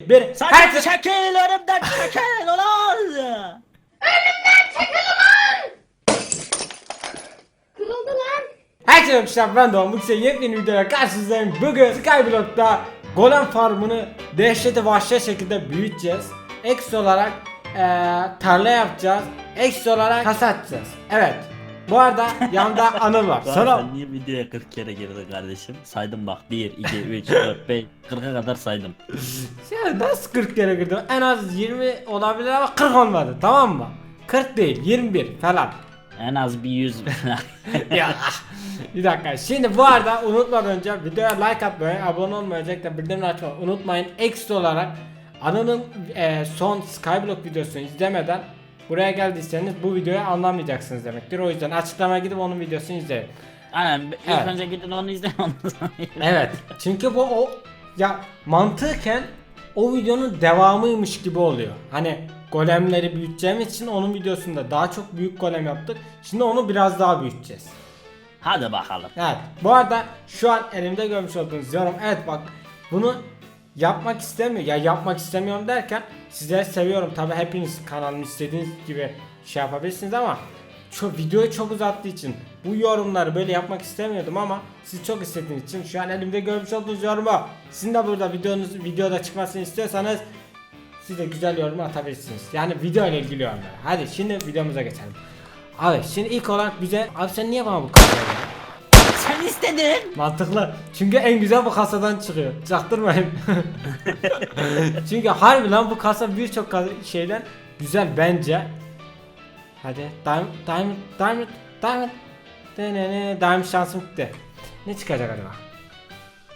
Bir. Sen Herkes... çekil önümden çekil ulan. Kırıldı lan. Herkese arkadaşlar ben Doğan Bugün yepyeni videoya karşınızdayım. Bugün Skyblock'ta Golem Farm'ını dehşete vahşet şekilde büyüteceğiz. Ekstra olarak eee tarla yapacağız. Ekstra olarak kasa atacağız. Evet. Bu arada yanında Anıl var. Sonra sen niye videoya 40 kere girdin kardeşim? Saydım bak 1, 2, 3, 4, 5, 40'a kadar saydım. ya nasıl 40 kere girdim? En az 20 olabilir ama 40 olmadı tamam mı? 40 değil 21 falan. En az bir 100 ya bir dakika şimdi bu arada unutmadan önce videoya like atmayı abone olmayı özellikle bildirimleri açmayı unutmayın ekstra olarak Anıl'ın e, son Skyblock videosunu izlemeden buraya geldiyseniz bu videoyu anlamayacaksınız demektir o yüzden açıklamaya gidip onun videosunu izleyin Aynen ilk Evet. önce gidin onu izleyin ondan sonra. Evet çünkü bu o ya mantıken o videonun devamıymış gibi oluyor hani golemleri büyüteceğimiz için onun videosunda daha çok büyük golem yaptık şimdi onu biraz daha büyüteceğiz Hadi bakalım. Evet. Bu arada şu an elimde görmüş olduğunuz yorum. Evet bak bunu yapmak istemiyor. Ya yapmak istemiyorum derken sizleri seviyorum. Tabi hepiniz kanalımı istediğiniz gibi şey yapabilirsiniz ama çok videoyu çok uzattığı için bu yorumları böyle yapmak istemiyordum ama siz çok istediğiniz için şu an elimde görmüş olduğunuz yorumu sizin de burada videonuz videoda çıkmasını istiyorsanız siz de güzel yorum atabilirsiniz. Yani video ile ilgili yorumlar. Hadi şimdi videomuza geçelim. Abi şimdi ilk olarak bize abi sen niye bana bu kadar istedin. Mantıklı. Çünkü en güzel bu kasadan çıkıyor. Çaktırmayın. Çünkü harbi lan bu kasa birçok şeyden güzel bence. Hadi diamond diamond diamond diamond. Denene diamond şansım gitti. Ne çıkacak acaba?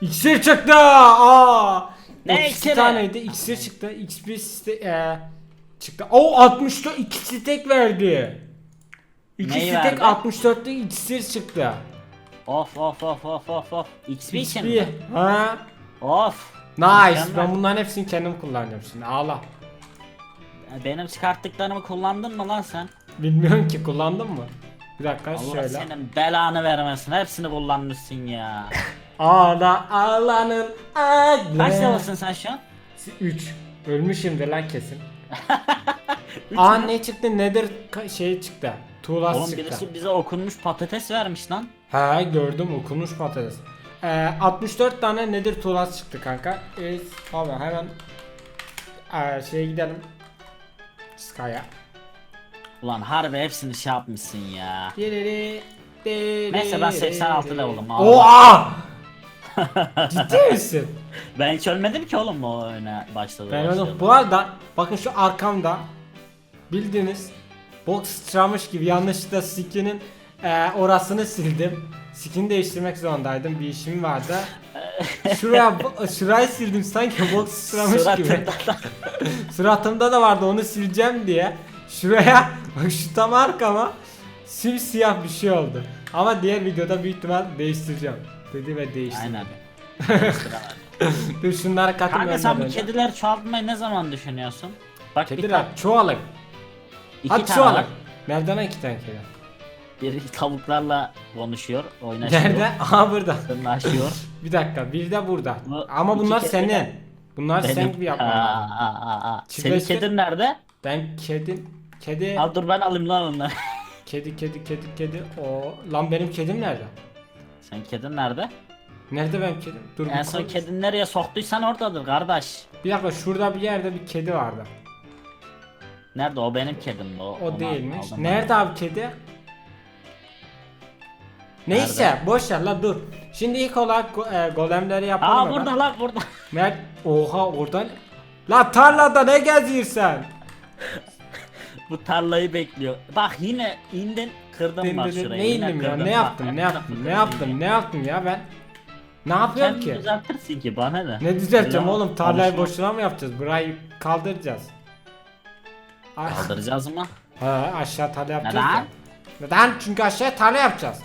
İksir çıktı. Aa! Ne 32 iksiri? taneydi. İksir çıktı. XP site, e, çıktı. O 60'ta ikisi tek verdi. İkisi Neyi tek verdi? 64'te iksir çıktı. Of of of of of of. XP için XP. mi? Ha? Of. Nice. Mükemmel. Ben bunların hepsini kendim kullanacağım şimdi. Ağla. Benim çıkarttıklarımı kullandın mı lan sen? Bilmiyorum ki kullandın mı? Bir dakika Allah şöyle. senin belanı vermesin. Hepsini kullanmışsın ya. Ağla ağlanın ağla. Kaç level'sın sen şu an? 3. Ölmüşümdür lan kesin. Aa ne çıktı? Nedir ka- şey çıktı. Tuğlas Oğlum çıktı. birisi bize okunmuş patates vermiş lan. Ha gördüm okunmuş patates. Ee, 64 tane nedir tuğlas çıktı kanka. Ee, abi hemen ee, şeye gidelim. Sky'a. Ulan harbi hepsini şey yapmışsın ya. Neyse ben 86 level'ım abi. Oha! Ciddi misin? Ben hiç ölmedim ki oğlum o oyuna başladı. Ben başladı. onu bu arada bakın şu arkamda bildiğiniz box sıçramış gibi yanlışlıkla skin'in e, orasını sildim. Skin değiştirmek zorundaydım. Bir işim vardı. Şuraya şurayı sildim sanki box sıçramış gibi. Suratımda da vardı onu sileceğim diye. Şuraya bak şu tam arkama simsiyah bir şey oldu. Ama diğer videoda büyük ihtimal değiştireceğim. Dedi ve değiştirdim. Aynen. Dur şunlara katım Kanka sen bu kediler çoğaltmayı ne zaman düşünüyorsun? Bak Kediler çoğalın. iki Hadi tane çoğalın. Nereden iki tane kedi? Biri tavuklarla konuşuyor, oynaşıyor. Nerede? Aha burada. Tırnaşıyor. Bir dakika bir de burada. Bu Ama iki bunlar kedi senin. de- Bunlar sen Benim. gibi Aa, yapman lazım. aa, aa, aa. Senin Çiftleştir. kedin nerede? Ben kedim kedi Al dur ben alayım lan onları. kedi kedi kedi kedi o lan benim kedim nerede? Sen kedin nerede? Nerede benim kedim? Dur En bir son konuş. kedin nereye soktuysan oradadır kardeş. Bir dakika şurada bir yerde bir kedi vardı. Nerede o benim kedim o. O değilmiş. Nerede abi kedi? Neyse boş ver la dur. Şimdi ilk olarak go- e, golemleri yapalım. Aa hemen. burada lan burada. Nerede? Oha oradan. La tarlada ne geziyorsun? Bu tarlayı bekliyor. Bak yine indin kırdın bak şurayı. Ne yine indim ya? Ne Bak, yaptım? Ne yaptım? Ne yaptım? Ne yaptım ya ben? Ne yapıyorum Kendini ki? düzeltirsin ki bana ne? Ne düzelteceğim Öyle oğlum? Tarlayı alışma. boşuna mı yapacağız? Burayı kaldıracağız. Ay- Kaldıracağız mı? Ha, aşağı tarla yapacağız Neden? ya. Neden? Çünkü aşağıya tarla yapacağız.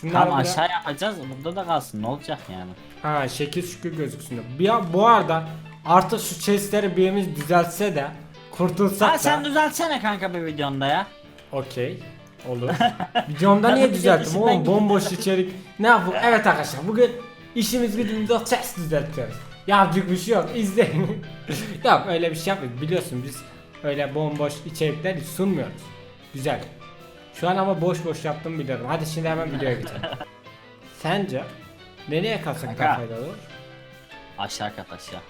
Şunları Tam aşağı yapacağız burada da kalsın ne olacak yani? Ha şekil şükür gözüksün. Bir, bu arada artık şu chestleri birimiz düzeltse de kurtulsak Ha da. sen düzeltsene kanka bir videonda ya. Okey. Olur. Videomda niye de düzelttim oğlum bomboş içerik. Ne yapalım? Evet arkadaşlar bugün işimiz gücümüz yok chest düzeltiyoruz. Yapacak bir şey yok. İzleyin. yok öyle bir şey yapmıyoruz. Biliyorsun biz öyle bomboş içerikler sunmuyoruz. Güzel. Şu an ama boş boş yaptım biliyorum. Hadi şimdi hemen videoya geçelim. Sence nereye katsak daha Kanka. faydalı olur? Aşağı kat aşağı.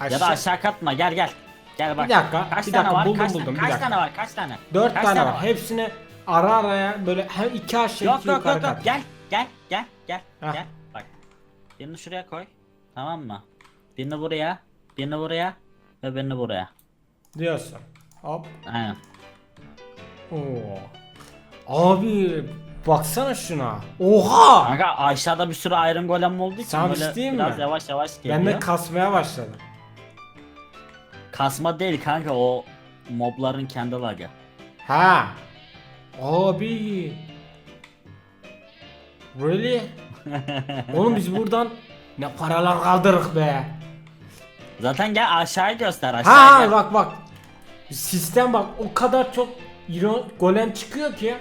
Aşağı. Ya da aşağı katma gel gel. Gel bak. Bir dakika, Kaç bir tane dakika, var? buldum, kaç, buldum, bir kaç dakika. tane var? Kaç tane? Dört Kaç tane, var. Hepsini ara araya böyle hem iki aşağı Yok iki yok yukarı yok yok. kat. Gel gel gel gel Hah. gel. Bak. Birini şuraya koy. Tamam mı? Birini buraya. Birini buraya. Ve birini buraya. Diyorsun. Hop. Aynen. Oo. Abi baksana şuna. Oha! Kanka aşağıda bir sürü Iron Golem olduğu için Sana bir böyle şey diyeyim biraz mi? yavaş yavaş geliyor. Ben de kasmaya başladım. Kasma değil kanka o mobların kendi lagı. Ha. Abi. Really? Oğlum biz buradan ne paralar kaldırırız be. Zaten gel aşağıyı göster aşağı Ha gel. bak bak. Sistem bak o kadar çok golem çıkıyor ki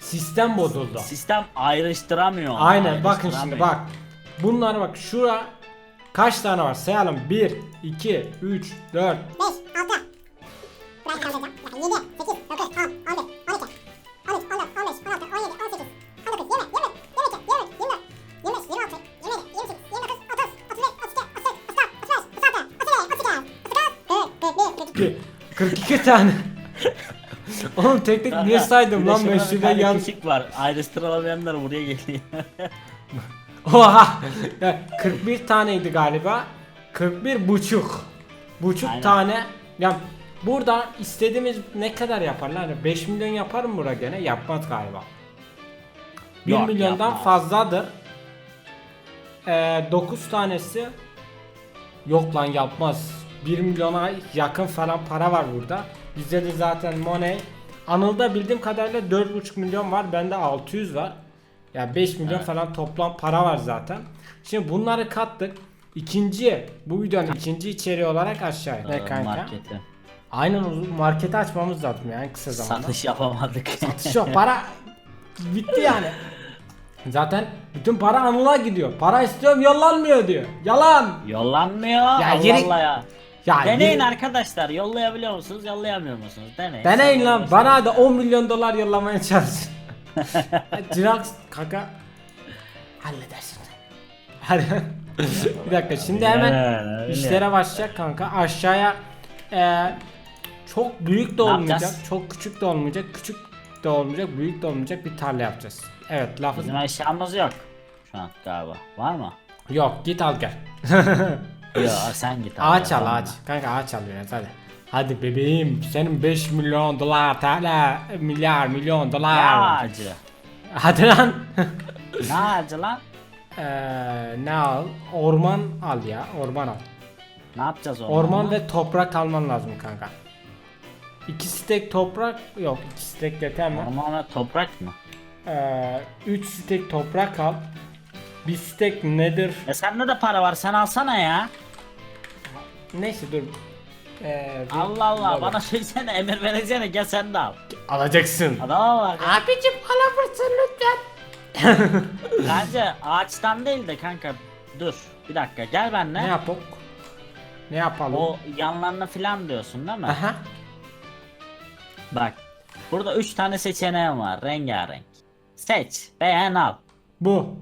sistem bozuldu. Sistem ayrıştıramıyor. Aynen bakın şimdi bak. Bunlar bak şura kaç tane var sayalım 1 2 3 4 5, 6. Biraz kaldıracağım. Bakın 7, 8, 9, 10, 11, 12, 13, 14, 15, 16, 17, 18, 19, 20, 20, 22, 23, 24, 25, 26, 27, 28, 29, 30, 31, 32, 33, 34, 35, 36, 37, 38, 39, 40, 41, 42. 42 tane. Oğlum tek tek niye saydım lan ben şurada yan küçük var. Ayrıştırılamayanlar buraya geliyor. Oha! Ya, 41 taneydi galiba. 41 buçuk. Buçuk Aynen. tane. Ya burada istediğimiz ne kadar yaparlar? 5 milyon yapar mı bura gene? Yapmaz galiba. 1 Yok, milyondan yapmaz. fazladır. Ee, 9 tanesi yok lan yapmaz. 1 milyona yakın falan para var burada. Bizde de zaten money Anıl'da bildiğim kadarıyla 4,5 milyon var. Bende 600 var. Ya 5 milyon Evet. falan toplam para var zaten. Şimdi bunları kattık. İkinci bu videonun ikinci içeriği olarak aşağıya. Ne Ee, kanka? Marketi. Aynen marketi açmamız lazım yani kısa zamanda. Satış yapamadık. Satış yok para bitti yani. Zaten bütün para Anıl'a gidiyor. Para istiyorum yollanmıyor diyor. Yalan. Yollanmıyor. Ya Allah yeri- Allah ya. Ya Deneyin yeni- arkadaşlar. Yollayabiliyor musunuz? Yollayamıyor musunuz? Deneyin. Deneyin lan bana da 10 milyon dolar yollamaya çalışın. Cirax kanka halledersin. Hadi. bir dakika şimdi hemen öyle. işlere başlayacak kanka. Aşağıya e, çok büyük de Ne olmayacak, yapacağız? çok küçük de olmayacak, küçük de olmayacak, büyük de olmayacak bir tarla yapacağız. Evet lafı Bizim eşyamız yok. Şu an galiba. Var mı? yok git al gel. Yok sen git. abi, ağaç al ağaç. Kanka ağaç al biraz hadi. Hadi bebeğim senin 5 milyon dolar TL milyar milyon dolar. Ne ağacı? Hadi lan. Ne ağacı lan? Eee ne al? Orman al ya. Orman al. Ne yapacağız onu? Orman ve toprak alman lazım kanka. İki stek toprak yok. iki stek yeter mi? Orman ve toprak mı? Eee üç stek toprak al. Bir stek nedir? E sende de para var sen alsana ya. Neyse dur. Eee bir- Allah Allah bana söylesene emir vereceksin gel sen de al. alacaksın. Adama bak. Abicim alamırsın lütfen. Bence ağaçtan değil de kanka dur bir dakika gel benimle. Ne yapalım? Ne yapalım? O yanlarına filan diyorsun değil mi? Aha. Bak burada 3 tane seçeneğim var rengarenk. Seç beğen al. Bu.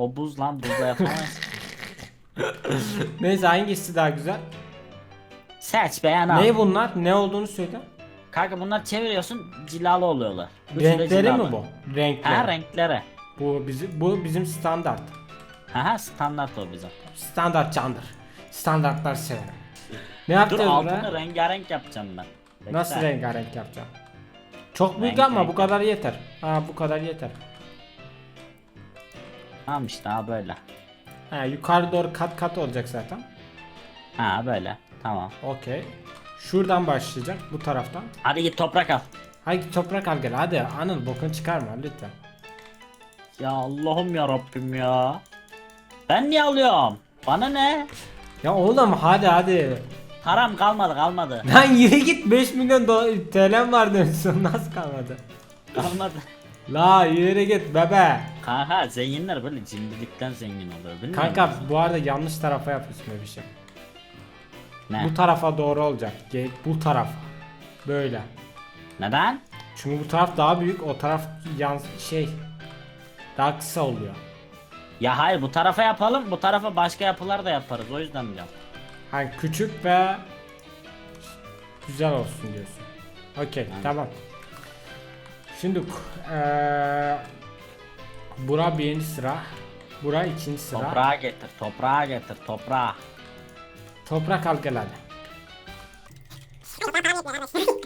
O buz lan buzla yapamayız. Neyse hangisi daha güzel? Seç beğen al. Ne bunlar? Ne olduğunu söyle. Kanka bunlar çeviriyorsun cilalı oluyorlar. Üçü de Renkleri cilalı. mi bu? Renkleri. Ha renkleri. Bu bizim bu bizim standart. Ha standart o bizim. Standart candır. Standartlar severim. Ne Dur yapacağız altını buraya? rengarenk yapacağım ben. Bekle. Nasıl rengarenk yapacağım? Çok büyük ama bu kadar yeter. Ha bu kadar yeter. Tamam işte ha böyle. Ha yukarı doğru kat kat olacak zaten. Ha böyle. Tamam. Okey. Şuradan başlayacak bu taraftan. Hadi git toprak al. Hadi toprak al gel hadi Anıl bokunu çıkarma lütfen. Ya Allah'ım ya Rabbim ya. Ben niye alıyorum? Bana ne? Ya oğlum hadi hadi. Haram kalmadı kalmadı. Lan yürü git 5 milyon dolar TL'm var diyorsun nasıl kalmadı? Kalmadı. La yürü git bebe. Kanka zenginler böyle cimrilikten zengin oluyor bilmiyor Kanka musun? bu arada yanlış tarafa yapıyorsun bir şey. Ne? Bu tarafa doğru olacak. Ge- Bu tarafa. Böyle. Neden? Çünkü bu taraf daha büyük, o taraf yan şey daha kısa oluyor. Ya hayır bu tarafa yapalım bu tarafa başka yapılar da yaparız o yüzden diyorum. Hani küçük ve güzel olsun diyorsun. Okey, tamam. Şimdi eee bura birinci sıra, bura ikinci sıra. Toprağa getir toprağa getir toprağa. Toprak al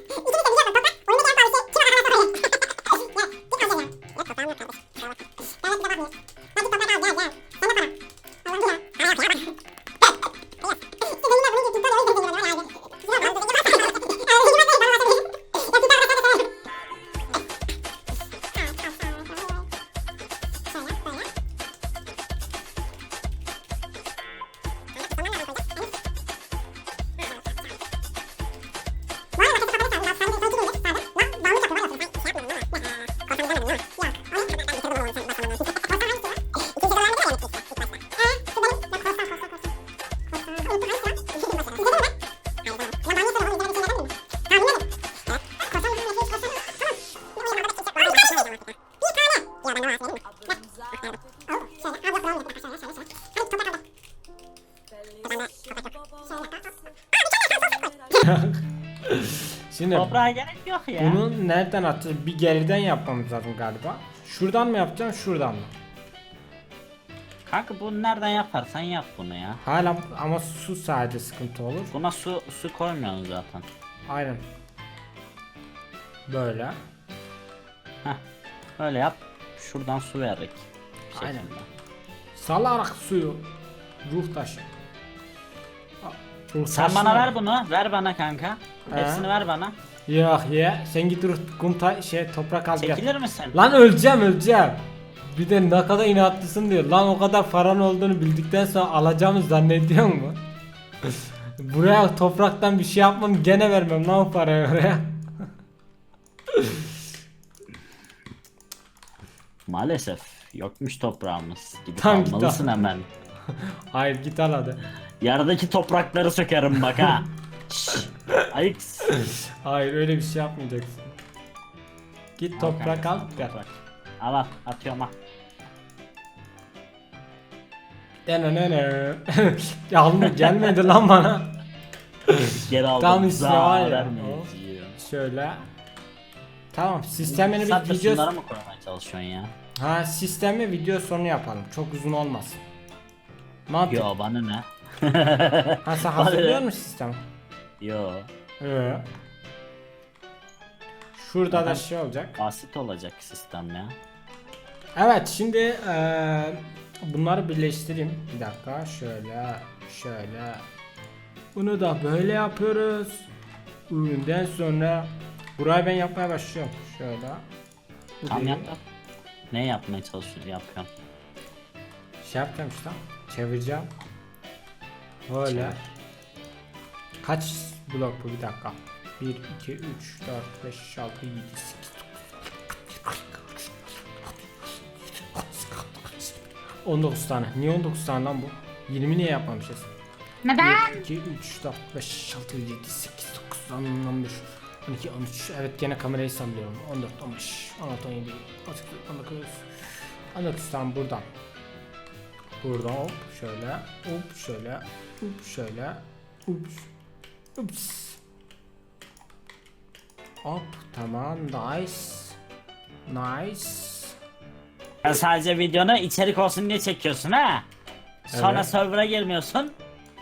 Şimdi Toprağa gerek yok ya. bunu nereden atacağız? Bir geriden yapmamız lazım galiba. Şuradan mı yapacağım, şuradan mı? Kanka bunu nereden yaparsan yap bunu ya. Hala ama su sadece sıkıntı olur. Buna su su koymuyorsun zaten. Aynen. Böyle. Heh. Öyle yap. Şuradan su. Bir Aynen. şekilde. Salarak suyu. Ruh taşı. Sen taşı bana ver bunu. Ver bana kanka. He. Hepsini ver bana. Yok ya. Sen git ruh kum ta- şey toprak al gel. Çekilir misin? Lan öleceğim öleceğim. Bir de ne kadar inatlısın diyor. Lan o kadar paran olduğunu bildikten sonra alacağımı zannediyor mu? Buraya topraktan bir şey yapmam gene vermem lan o parayı oraya. Maalesef yokmuş toprağımız. Gidip Tamam, git almalısın al. hemen. Hayır git al hadi. Yerdeki toprakları sökerim bak ha. Şşş. Hayır öyle bir şey yapmayacaksın. Git toprak al gel. Toprak. Al al atıyorum al. Denenene. ya oğlum gelmedi lan bana. Geri aldım. Tam üstüne var ya. vermeyeceğim. Şöyle. Tamam sistemini bir Sen de video şunları mı koymaya çalışıyorsun ya? ha sistemi video sonu yapalım. Çok uzun olmasın. Mantık. Yo bana ne? Ha sen hazırlıyor musun sistemi? Yo. Ee. Şurada da şey olacak. Basit olacak sistem ya. Evet şimdi eee, bunları birleştireyim. Bir dakika şöyle şöyle. Bunu da böyle yapıyoruz. Üründen sonra burayı ben yapmaya başlıyorum. Şöyle. Tam yap. Ne yapmaya çalışıyorsun? Yapıyorum. Şey yapacağım işte. Çevireceğim. Böyle. Kaç blok bu bir dakika. 1, 2, 3, 4, 5, 6, 7, 8, 19 tane. Niye 19 tane lan bu? 20 niye yapmamışız? Neden? 1, 2, 3, 4, 5, 6, 7, 8, 9, 10, 11, 12, 13. Evet gene kamerayı sallıyorum. 14, 15, 16, 17, 18, 19, 19 tane buradan. Buradan hop şöyle, hop şöyle, hop şöyle, ups, ups. Hop tamam nice. Nice. Sen sadece videonu içerik olsun diye çekiyorsun ha. Sonra Evet. server'a girmiyorsun.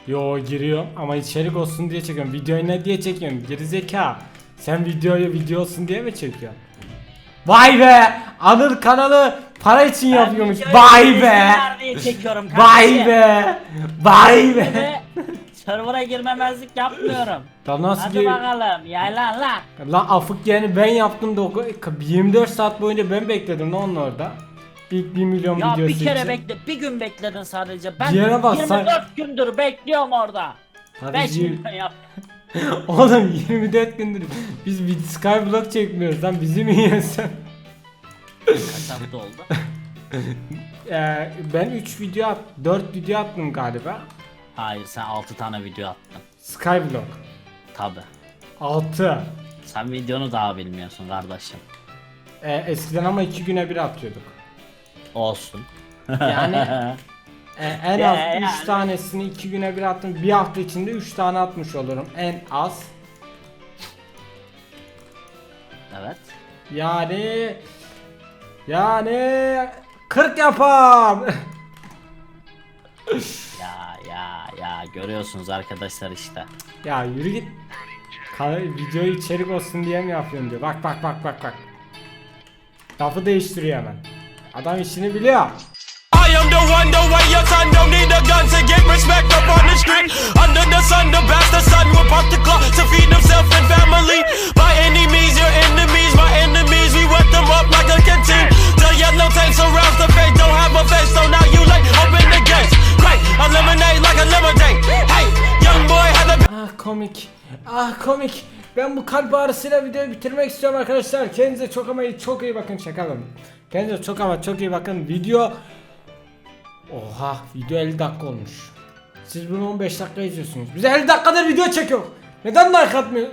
Yo giriyorum ama içerik olsun diye çekiyorum. Videoyu ne diye çekiyorum? Gerizeka. Sen videoyu video olsun diye mi çekiyorsun? Vay be! Anıl kanalı para için yapıyormuş. Vay be! çekiyorum Vay be! Vay be! Ve server'a girmemezlik yapmıyorum. Lan nasıl Hadi bakalım yaylan lan. Lan afık yani ben yaptım da o- 24 saat boyunca ben bekledim lan orada. İlk 1 milyon Ya videosu bir kere için. bekle, bir gün bekledin sadece. Ben Diğerine bak, 24 sen- gündür bekliyorum orada. Tabii 5 ki- milyon yap. Oğlum 24 gündür biz bir Skyblock çekmiyoruz lan bizi mi yiyorsun? Kaç hafta oldu? Ee, ben 3 video at, 4 video attım galiba. Hayır sen 6 tane video attın. Skyblock. Tabi. 6. Sen videonu daha bilmiyorsun kardeşim. Ee, eskiden ama 2 güne bir atıyorduk. Olsun. Yani e, en Ya, az 3 yani. tanesini 2 güne bir attım. Bir hafta içinde 3 tane atmış olurum en az. evet. Yani yani 40 yapam. Ya ya ya görüyorsunuz arkadaşlar işte. ya yürü git. Video içerik olsun diye mi yapıyorsun diyor. Bak bak bak bak bak. Lafı değiştiriyor hemen. Adam işini biliyor. I am the one, the way your son don't need a gun to get respect up on the street. Under the sun, the bastard son will pop the clock to feed himself and family. By any means, your enemies, my enemies, we wet them up like a canteen. The yellow tank surrounds the face, don't have a face, so now you like open the gates. Great, eliminate like a lemonade. Hey, young boy had a Ah komik. Ah komik. Ben bu kalp ağrısıyla videoyu bitirmek istiyorum arkadaşlar. Kendinize çok ama iyi, çok iyi bakın şakalım. Kendinize çok ama çok iyi bakın. Video Oha video 50 dakika olmuş. Siz bunu 15 dakika izliyorsunuz. Biz 50 dakikadır video çekiyor. Neden like atmıyor?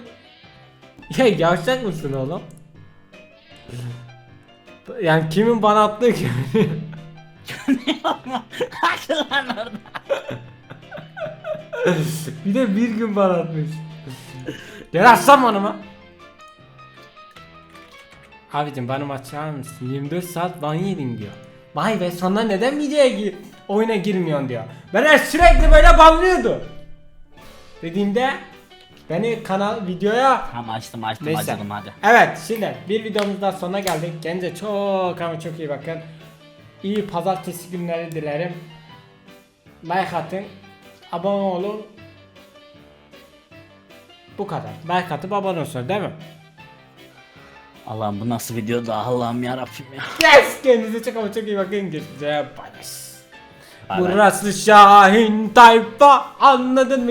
Ya yavşak mısın oğlum? Yani kimin bana attığı gibi. Haklı lan orada. bir de bir gün bana atmış. Gel atsam onuma. Abicim bana açar mısın? 24 saat ban yedin diyor. Vay be sonra neden videoya gir oyuna girmiyorsun diyor. Ben sürekli böyle banlıyordu. Dediğimde beni kanal videoya Tamam açtım açtım Neyse. acıdım hadi. Evet şimdi bir videomuz daha sonuna geldik. Kendinize çok ama çok iyi bakın. İyi pazartesi günleri dilerim. Like atın. Abone olun. Bu kadar. Like atıp abone olsun değil mi? Allah'ım bu nasıl video da Allah'ım yarabbim ya. Yes! Kendinize çok ama çok iyi bakın. Görüşürüz. Bye. Bay bay. Burası Şahin Tayfa anladın mı?